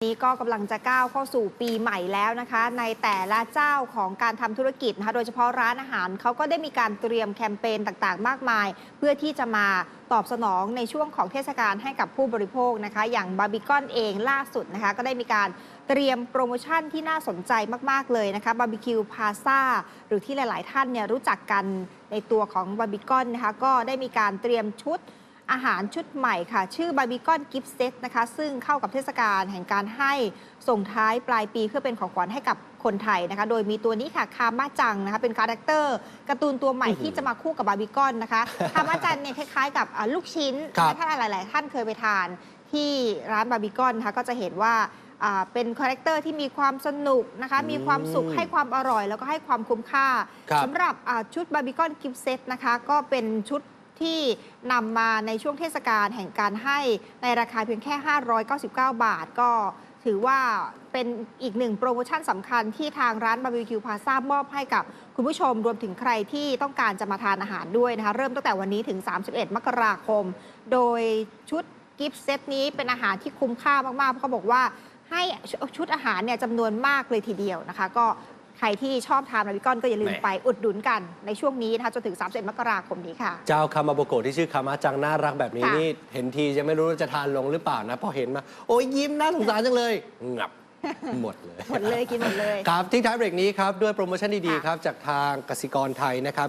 นี้ก็กำลังจะก้าวเข้าสู่ปีใหม่แล้วนะคะ ในแต่ละเจ้าของการทำธุรกิจนะคะโดยเฉพาะร้านอาหารเขาก็ได้มีการเตรียมแคมเปญต่างๆ มากมาย เพื่อที่จะมาตอบสนองในช่วงของเทศกาลให้กับผู้บริโภคนะคะ อย่างบาร์บีคอนเองล่าสุดนะคะ ก็ได้มีการเตรียมโปรโมชั่นที่น่าสนใจมาก ๆ เลยนะคะบาร์บีคิวพาซาหรือที่หลาย ๆ ท่านเนี่ยรู้จักกันในตัวของบาร์บีคอนนะคะก็ได้มีการเตรียมชุด อาหารชุดใหม่ค่ะ ชื่อบาร์บีคอนกิฟต์เซตนะคะ ซึ่งเข้ากับเทศกาลแห่งการให้ส่งท้ายปลายปีเพื่อเป็นของขวัญให้กับคนไทยนะคะ โดยมีตัวนี้ค่ะคามาจังนะคะ เป็นคาแรคเตอร์การ์ตูนตัวใหม่อื้อหือที่จะมาคู่กับบาร์บีคอนนะคะ คามาจังเนี่ยคล้ายๆ กับอ่าลูกชิ้นครับถ้าหลาย ๆ ท่านเคยไปทานที่ร้านบาร์บีคอนนะคะก็จะเห็นว่าอ่าเป็นคาแรคเตอร์ที่มีความสนุกนะคะ มีความสุขให้ความอร่อย แล้วก็ให้ความคุ้มค่าครับสำหรับอ่าชุดบาร์บีคอนกิฟต์เซตนะคะ ก็เป็นชุด ที่นำมาในช่วงเทศกาลแห่งการให้ในราคาเพียงแค่ 599 บาท ก็ถือว่าเป็นอีกหนึ่งโปรโมชั่นสำคัญที่ทางร้านบาร์บีคิวพาซามอบให้กับคุณผู้ชมรวมถึงใครที่ต้องการจะมาทานอาหารด้วยนะคะ เริ่มตั้งแต่วันนี้ถึง 31 มกราคม โดยชุดกิฟต์เซตนี้เป็นอาหารที่คุ้มค่ามากๆ เพราะเขาบอกว่าให้ชุดอาหารเนี่ยจำนวนมากเลยทีเดียวนะคะ ก็ ใครที่ชอบทานบาร์บีคอนก็อย่าลืมแหม่ไปอุดหนุนกันในช่วงนี้นะคะจนถึง31มกราคมนี้ค่ะ เจ้าคามาโบโกะที่ชื่อคามาจังน่ารักแบบนี้ค่ะ นี่เห็นทีจะไม่รู้ว่าจะทานลงหรือเปล่านะพอเห็นมา โอ้ยยิ้มน่าสงสารจังเลยงับหมดเลย หมดเลยกินหมดเลย ครับทิ้งท้ายเบรกนี้ครับ ด้วยโปรโมชั่นดีค่ะๆครับ จากทางกสิกรไทยนะครับ